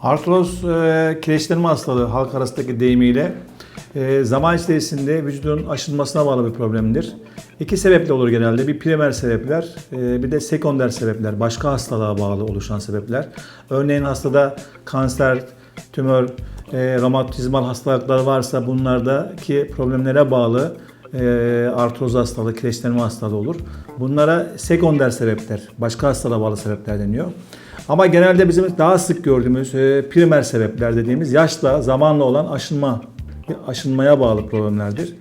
Artroz e, kireçlenme hastalığı halk arasındaki deyimiyle e, zaman içerisinde vücudun aşınmasına bağlı bir problemdir. İki sebeple olur genelde. Bir primer sebepler, e, bir de sekonder sebepler. Başka hastalığa bağlı oluşan sebepler. Örneğin hastada kanser, tümör, e, romatizmal hastalıklar varsa bunlardaki problemlere bağlı e, artroz hastalığı, kireçlenme hastalığı olur. Bunlara sekonder sebepler, başka hastalığa bağlı sebepler deniyor. Ama genelde bizim daha sık gördüğümüz e, primer sebepler dediğimiz yaşla, zamanla olan aşınma, aşınmaya bağlı problemlerdir.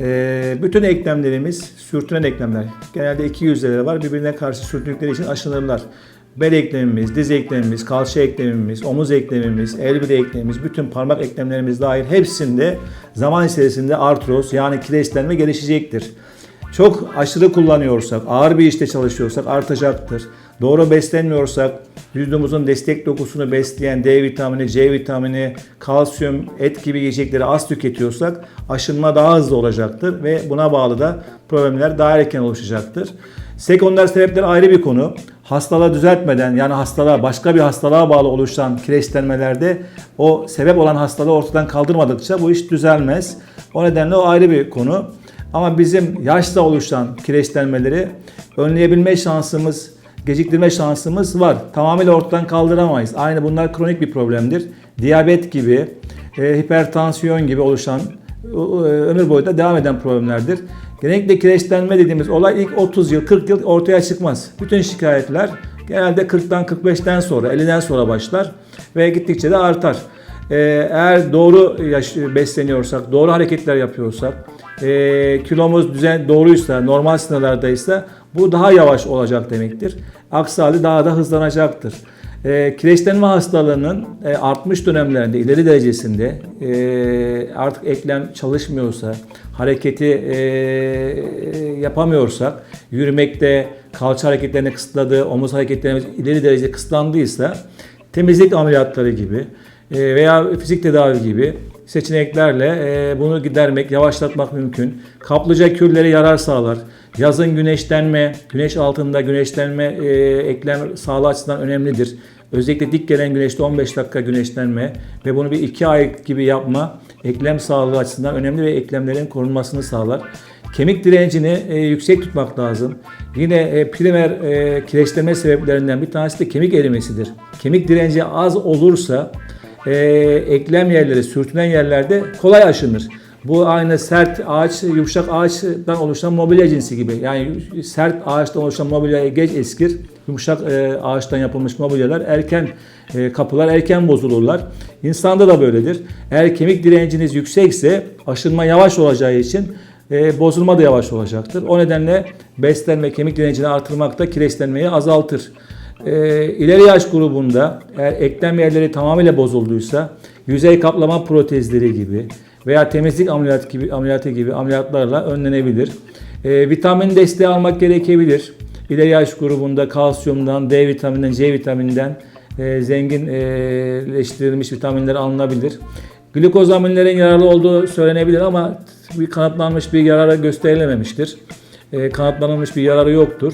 E, bütün eklemlerimiz sürtünen eklemler. Genelde iki yüzleri var. Birbirine karşı sürtündükleri için aşınırlar. Bel eklemimiz, diz eklemimiz, kalça eklemimiz, omuz eklemimiz, el bilek eklemimiz, bütün parmak eklemlerimiz dahil hepsinde zaman içerisinde artroz yani kireçlenme gelişecektir. Çok aşırı kullanıyorsak, ağır bir işte çalışıyorsak artacaktır. Doğru beslenmiyorsak, vücudumuzun destek dokusunu besleyen D vitamini, C vitamini, kalsiyum, et gibi yiyecekleri az tüketiyorsak aşınma daha hızlı olacaktır ve buna bağlı da problemler daha erken oluşacaktır. Sekonder sebepler ayrı bir konu. Hastalığı düzeltmeden yani hastalığa başka bir hastalığa bağlı oluşan kireçlenmelerde o sebep olan hastalığı ortadan kaldırmadıkça bu iş düzelmez. O nedenle o ayrı bir konu. Ama bizim yaşla oluşan kireçlenmeleri önleyebilme şansımız, geciktirme şansımız var. Tamamıyla ortadan kaldıramayız. Aynı bunlar kronik bir problemdir. Diyabet gibi, e, hipertansiyon gibi oluşan e, ömür boyu da devam eden problemlerdir. Genellikle kireçlenme dediğimiz olay ilk 30 yıl, 40 yıl ortaya çıkmaz. Bütün şikayetler genelde 40'tan 45'ten sonra, 50'den sonra başlar ve gittikçe de artar. Ee, Eğer doğru besleniyorsak, doğru hareketler yapıyorsak, e, kilomuz düzen doğruysa, normal sınırlardaysa bu daha yavaş olacak demektir. Aksi halde daha da hızlanacaktır. E, kireçlenme hastalığının e, artmış dönemlerinde, ileri derecesinde e, artık eklem çalışmıyorsa, hareketi e, yapamıyorsak, yürümekte, kalça hareketlerini kısıtladığı, omuz hareketlerimiz ileri derecede kısıtlandıysa, temizlik ameliyatları gibi e, veya fizik tedavi gibi seçeneklerle e, bunu gidermek, yavaşlatmak mümkün. Kaplıca kürleri yarar sağlar. Yazın güneşlenme, güneş altında güneşlenme e, eklem sağlığı açısından önemlidir. Özellikle dik gelen güneşte 15 dakika güneşlenme ve bunu bir 2 ay gibi yapma eklem sağlığı açısından önemli ve eklemlerin korunmasını sağlar. Kemik direncini e, yüksek tutmak lazım. Yine e, primer e, kireçlenme sebeplerinden bir tanesi de kemik erimesidir. Kemik direnci az olursa e, eklem yerleri, sürtünen yerlerde kolay aşınır. Bu aynı sert ağaç, yumuşak ağaçtan oluşan mobilya cinsi gibi. Yani sert ağaçtan oluşan mobilya geç eskir. Yumuşak e, ağaçtan yapılmış mobilyalar erken e, kapılar erken bozulurlar. İnsanda da böyledir. Eğer kemik direnciniz yüksekse aşınma yavaş olacağı için e, bozulma da yavaş olacaktır. O nedenle beslenme, kemik direncini artırmak da kireçlenmeyi azaltır. E, ileri yaş grubunda eğer eklem yerleri tamamıyla bozulduysa yüzey kaplama protezleri gibi veya temizlik ameliyatı gibi ameliyatı gibi ameliyatlarla önlenebilir. E, vitamin desteği almak gerekebilir. İleri yaş grubunda kalsiyumdan, D vitamininden, C vitamininden e, zenginleştirilmiş vitaminler alınabilir. Glikozaminlerin yararlı olduğu söylenebilir ama bir kanıtlanmış bir yararı gösterilememiştir. E, kanıtlanmış bir yararı yoktur.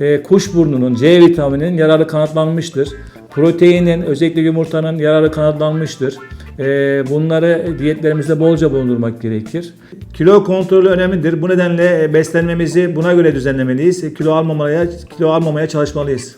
E, kuşburnunun, C vitamininin yararı kanıtlanmıştır. Proteinin, özellikle yumurtanın yararı kanıtlanmıştır. E, bunları diyetlerimizde bolca bulundurmak gerekir. Kilo kontrolü önemlidir. Bu nedenle beslenmemizi buna göre düzenlemeliyiz. Kilo almamaya, kilo almamaya çalışmalıyız.